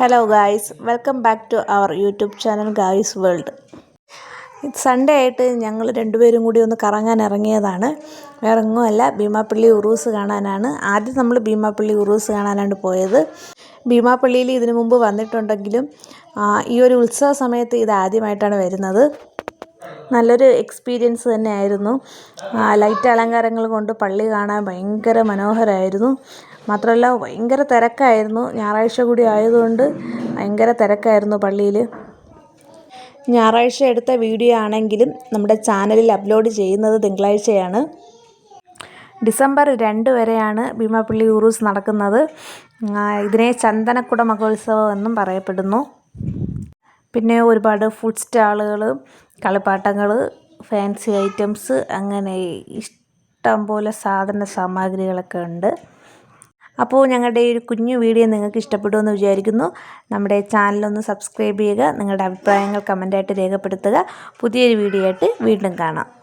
Hello guys welcome back to our YouTube channel guys world Sunday ആയിട്ട് ഞങ്ങൾ രണ്ടുപേരും കൂടി ഒന്ന് കറങ്ങാൻ ഇറങ്ങിയതാണ്. വേറെ ഒന്നുമല്ല ഭീമാപ്പള്ളി ഉറൂസ് കാണാനാണ്. ആദ്യം നമ്മൾ ഭീമാപ്പള്ളി ഉറൂസ് കാണാനാണ് പോയത്. ഭീമാപ്പള്ളിയിൽ ഇതിനു മുമ്പ് വന്നിട്ടുണ്ടെങ്കിലും ഈ ഒരു ഉത്സവ സമയത്ത് ഇത് ആദ്യമായിട്ടാണ് വരുന്നത്. നല്ലൊരു എക്സ്പീരിയൻസ് തന്നെയായിരുന്നു. ലൈറ്റ് അലങ്കാരങ്ങൾ കൊണ്ട് പള്ളി കാണാൻ ഭയങ്കര മനോഹരമായിരുന്നു മാത്രമല്ല ഭയങ്കര തിരക്കായിരുന്നു. ഞായറാഴ്ച കൂടി ആയതുകൊണ്ട് ഭയങ്കര തിരക്കായിരുന്നു പള്ളിയിൽ ഞായറാഴ്ച എടുത്ത വീഡിയോ ആണെങ്കിലും നമ്മുടെ ചാനലിൽ അപ്ലോഡ് ചെയ്യുന്നത് തിങ്കളാഴ്ചയാണ്. ഡിസംബർ രണ്ട് വരെയാണ് ഭീമാപ്പള്ളി ഉറൂസ് നടക്കുന്നത്. ഇതിനെ ചന്ദനക്കുട മഹോത്സവം എന്നും പറയപ്പെടുന്നു. പിന്നെ ഒരുപാട് ഫുഡ് സ്റ്റാളുകൾ കളിപ്പാട്ടങ്ങൾ ഫാൻസി ഐറ്റംസ് അങ്ങനെ ഇഷ്ടം പോലെ സാധന സാമഗ്രികളൊക്കെ ഉണ്ട്. അപ്പോൾ ഞങ്ങളുടെ ഈ ഒരു കുഞ്ഞു വീഡിയോ നിങ്ങൾക്ക് ഇഷ്ടപ്പെടുമെന്ന് വിചാരിക്കുന്നു. നമ്മുടെ ചാനലൊന്ന് സബ്സ്ക്രൈബ് ചെയ്യുക നിങ്ങളുടെ അഭിപ്രായങ്ങൾ കമന്റായിട്ട് രേഖപ്പെടുത്തുക. പുതിയൊരു വീഡിയോ ആയിട്ട് വീണ്ടും കാണാം.